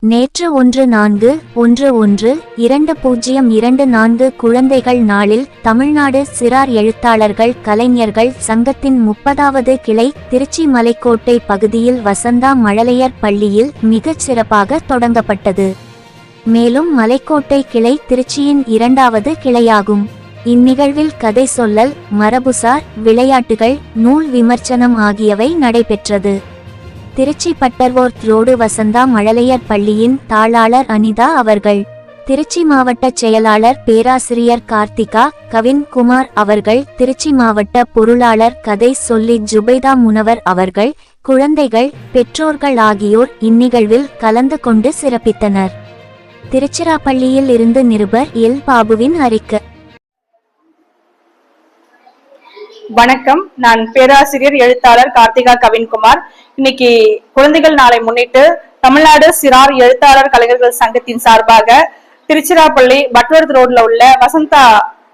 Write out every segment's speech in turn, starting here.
நேற்று ஒன்று நான்கு ஒன்று ஒன்று இரண்டு பூஜ்ஜியம் இரண்டு நான்கு குழந்தைகள் நாளில் தமிழ்நாடு சிறார் எழுத்தாளர்கள் கலைஞர்கள் சங்கத்தின் முப்பதாவது கிளை திருச்சி மலைக்கோட்டை பகுதியில் வசந்தா மழலையர் பள்ளியில் மிகச் சிறப்பாக தொடங்கப்பட்டது. மேலும் மலைக்கோட்டை கிளை திருச்சியின் இரண்டாவது கிளையாகும். இந்நிகழ்வில் கதை சொல்லல் மரபுசார் விளையாட்டுகள் நூல் விமர்சனம் ஆகியவை நடைபெற்றது. திருச்சி பட்டர்வோர்த் ரோடு வசந்தா மழலையர் பள்ளியின் தாளாளர் அனிதா அவர்கள். திருச்சி மாவட்ட செயலாளர் பேராசிரியர் கார்த்திகா கவின் குமார் அவர்கள். திருச்சி மாவட்ட பொருளாளர் கதை சொல்லி ஜுபைதா முனவர் அவர்கள். குழந்தைகள் பெற்றோர்கள் ஆகியோர் இந்நிகழ்வில் கலந்து கொண்டு சிறப்பித்தனர். திருச்சிராப்பள்ளியில் இருந்து நிருபர் எல். பாபுவின் அறிக்கை வணக்கம். நான் பேராசிரியர் எழுத்தாளர் கார்த்திகா கவின்குமார். இன்னைக்கு குழந்தைகள் நாளை முன்னிட்டு தமிழ்நாடு சிறார் எழுத்தாளர் கலைஞர்கள் சங்கத்தின் சார்பாக திருச்சிராப்பள்ளி பட்வர்த் ரோட்ல உள்ள வசந்தா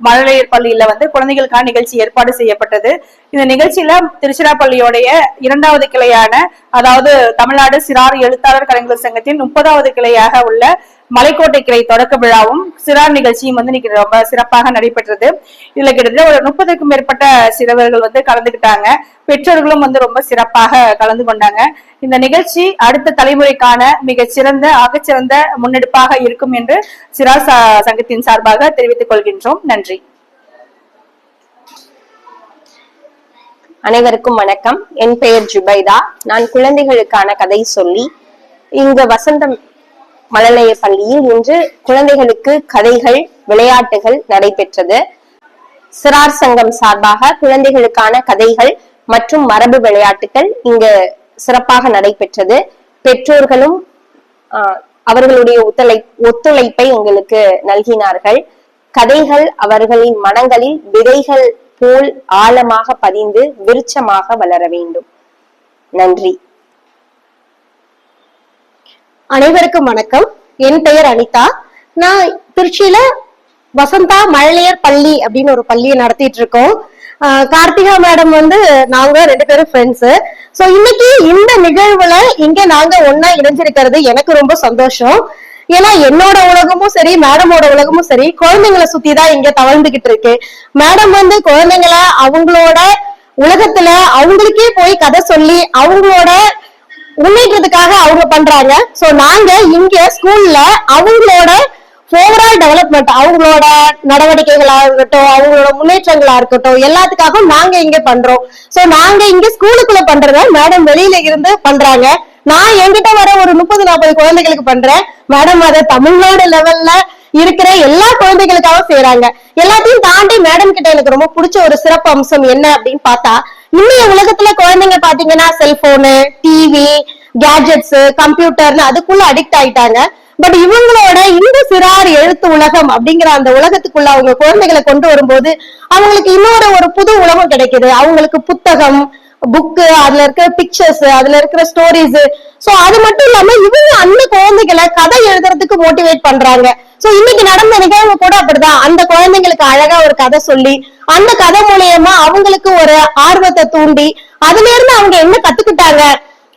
மழலையர் பள்ளியில வந்து குழந்தைகளுக்கான நிகழ்ச்சி ஏற்பாடு செய்யப்பட்டது. இந்த நிகழ்ச்சியில திருச்சிராப்பள்ளியோடைய இரண்டாவது கிளையான அதாவது தமிழ்நாடு சிறார் எழுத்தாளர் கலைஞர்கள் சங்கத்தின் முப்பதாவது கிளையாக உள்ள மலைக்கோட்டை கிளை தொடக்க விழாவும் சிறார் நிகழ்ச்சியும் வந்து இன்னைக்கு ரொம்ப சிறப்பாக நடைபெற்றது. இதுல கிட்டத்தட்ட ஒரு முப்பதுக்கும் மேற்பட்ட சிறுவர்கள் வந்து கலந்துகிட்டாங்க. பெற்றோர்களும் வந்து ரொம்ப சிறப்பாக கலந்து கொண்டாங்க. இந்த நிகழ்ச்சி அடுத்த தலைமுறைக்கான மிக சிறந்த ஆகச்சிறந்த முன்னெடுப்பாக இருக்கும் என்று சிறார் சங்கத்தின் சார்பாக தெரிவித்துக் கொள்கின்றோம். நன்றி. அனைவருக்கும் வணக்கம். என் பெயர் ஜுபைதா. நான் குழந்தைகளுக்கான கதை சொல்லி இங்கு வசந்தம் மழலைய பள்ளியில் இன்று குழந்தைகளுக்கு கதைகள் விளையாட்டுகள் நடைபெற்றது. சிறார் சங்கம் சார்பாக குழந்தைகளுக்கான கதைகள் மற்றும் மரபு விளையாட்டுகள் இங்கு சிறப்பாக நடைபெற்றது. பெற்றோர்களும் ஆஹ், அவர்களுடைய ஒத்துழை ஒத்துழைப்பை உங்களுக்கு நல்கினார்கள். கதைகள் அவர்களின் மனங்களில் விதைகள் போல் ஆழமாக பதிந்து விருட்சமாக வளர வேண்டும். நன்றி. அனைவருக்கும் வணக்கம். என் பெயர் அனிதா. நான் திருச்சியில வசந்தா மழலையர் பள்ளி அப்படின்னு ஒரு பள்ளியை நடத்திட்டு இருக்கோம். கார்த்திகா மேடம் வந்து நாங்க ரெண்டு பேரும் ஃப்ரெண்ட்ஸ் ஸோ இன்னைக்கு இந்த நிகழ்வுல இங்க நாங்க ஒன்னா இணைஞ்சிருக்கிறது எனக்கு ரொம்ப சந்தோஷம். ஏன்னா என்னோட உலகமும் சரி மேடமோட உலகமும் சரி குழந்தைங்களை சுத்தி தான் இங்க தவழ்ந்துகிட்டு இருக்கு. மேடம் வந்து குழந்தைங்களை அவங்களோட உலகத்துல அவங்களுக்கே போய் கதை சொல்லி அவங்களோட முன்னேற்றத்துக்காக அவங்க பண்றாங்க. சோ நாங்க இங்க ஸ்கூல்ல அவங்களோட ஓவரால் டெவலப்மெண்ட் அவங்களோட நடவடிக்கைகளா இருக்கட்டும் அவங்களோட முன்னேற்றங்களா இருக்கட்டும் எல்லாத்துக்காகவும் நாங்க இங்க பண்றோம். சோ நாங்க இங்க ஸ்கூலுக்குள்ள பண்றத மேடம் வெளியில இருந்து பண்றாங்க. நான் என்கிட்ட வர ஒரு முப்பது நாற்பது குழந்தைகளுக்கு பண்றேன். மேடம் அதை தமிழ்நாடு லெவல்ல இருக்கிற எல்லா குழந்தைகளுக்காகவும் செய்யறாங்க எல்லாத்தையும் தாண்டி மேடம் கிட்ட எனக்கு ரொம்ப பிடிச்ச ஒரு சிறப்பு அம்சம் என்ன அப்படின்னு பார்த்தா இன்னைய உலகத்துல குழந்தைங்க பாத்தீங்கன்னா செல்போனு டிவி கேஜெட்ஸ் கம்ப்யூட்டர்னு அதுக்குள்ள அடிக்ட் ஆயிட்டாங்க. பட் இவங்களோட இந்த சிறார் எழுத்து உலகம் அப்படிங்கிற அந்த உலகத்துக்குள்ள அவங்க குழந்தைகளை கொண்டு வரும்போது அவங்களுக்கு இன்னொரு ஒரு புது உலகம் கிடைக்குது. அவங்களுக்கு புத்தகம் புக்கு அதுல இருக்கிற பிக்சர்ஸ் அதுல இருக்கிற ஸ்டோரிஸ் சோ அது மட்டும் இல்லாம இவங்க அந்த குழந்தைகளை கதை எழுதுறதுக்கு மோட்டிவேட் பண்றாங்க. சோ இன்னைக்கு நடந்த நிகழ்வு கூட அப்படிதான். அந்த குழந்தைங்களுக்கு அழகா ஒரு கதை சொல்லி அந்த கதை மூலியமா அவங்களுக்கு ஒரு ஆர்வத்தை தூண்டி அதுல இருந்து அவங்க என்ன கத்துக்கிட்டாங்க?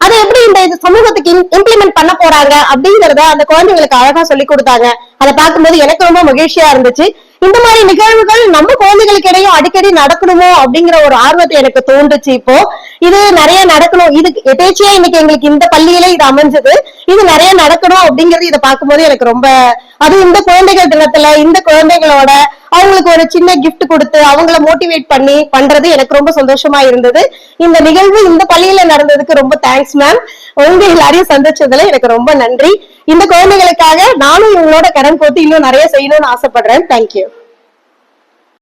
அதை எப்படி இந்த இது சமூகத்துக்கு இம்ப்ளிமெண்ட் பண்ண போறாங்க? அப்படிங்கறத அந்த குழந்தைங்களுக்கு அழகா சொல்லி கொடுத்தாங்க. அதை பார்க்கும்போது எனக்கு ரொம்ப மகிழ்ச்சியா இருந்துச்சு. இந்த மாதிரி நிகழ்வுகள் நம்ம குழந்தைகளுக்கு இடையும் அடிக்கடி நடக்கணுமோ அப்படிங்கிற ஒரு ஆர்வத்தை எனக்கு தோன்றுச்சு இப்போ. இது நிறைய நடக்கணும். இது எதேச்சியா இன்னைக்கு எங்களுக்கு இந்த பள்ளியில இது அமைஞ்சது. இது நிறைய நடக்கணும் அப்படிங்கறது இதை பார்க்கும்போது எனக்கு ரொம்ப அதுவும் இந்த குழந்தைகள் தினத்துல இந்த குழந்தைகளோட அவங்களுக்கு ஒரு சின்ன கிஃப்ட் கொடுத்து அவங்கள மோட்டிவேட் பண்ணி பண்றது எனக்கு ரொம்ப சந்தோஷமா இருந்தது. இந்த நிகழ்வு இந்த பள்ளியில நடந்ததுக்கு ரொம்ப தேங்க்ஸ் மேம் உங்க எல்லாரையும் சந்திச்சதுல எனக்கு ரொம்ப நன்றி. இந்த குழந்தைகளுக்காக நானும் இவங்களோட கடன் போட்டு இன்னும் நிறைய செய்யணும்னு ஆசைப்படுறேன். தேங்க்யூ